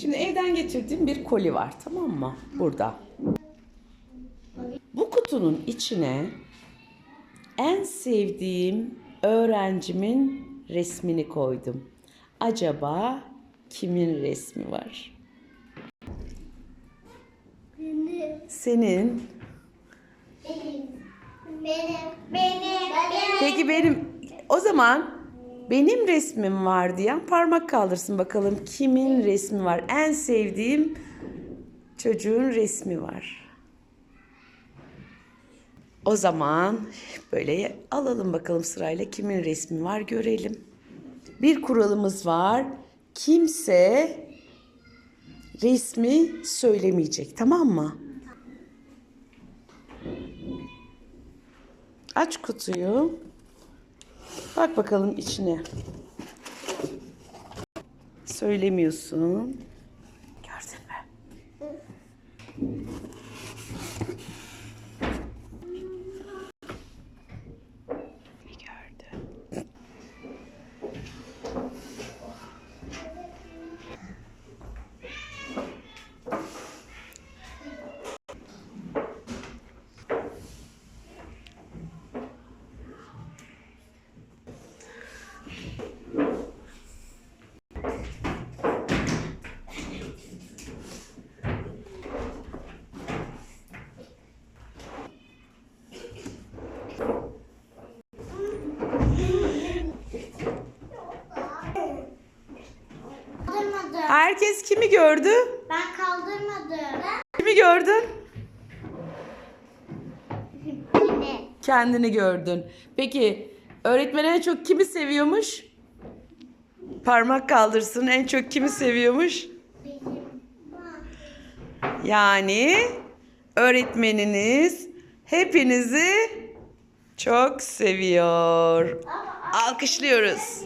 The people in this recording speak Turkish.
Şimdi evden getirdiğim bir koli var tamam mı? Burada. Bu kutunun içine en sevdiğim öğrencimin resmini koydum. Acaba kimin resmi var? Benim. Senin. Benim. Benim. Benim. Peki benim o zaman benim resmim var diyen parmak kaldırsın bakalım kimin resmi var? En sevdiğim çocuğun resmi var. O zaman böyle alalım bakalım sırayla kimin resmi var görelim. Bir kuralımız var. Kimse resmi söylemeyecek tamam mı? Aç kutuyu. Bak bakalım içine. Söylemiyorsun. Gördün mü? Herkes kimi gördü? Ben kaldırmadım. Kimi gördün? Yine. Kendini gördün. Peki öğretmen en çok kimi seviyormuş? Parmak kaldırsın en çok kimi seviyormuş? Yani öğretmeniniz hepinizi çok seviyor. Alkışlıyoruz.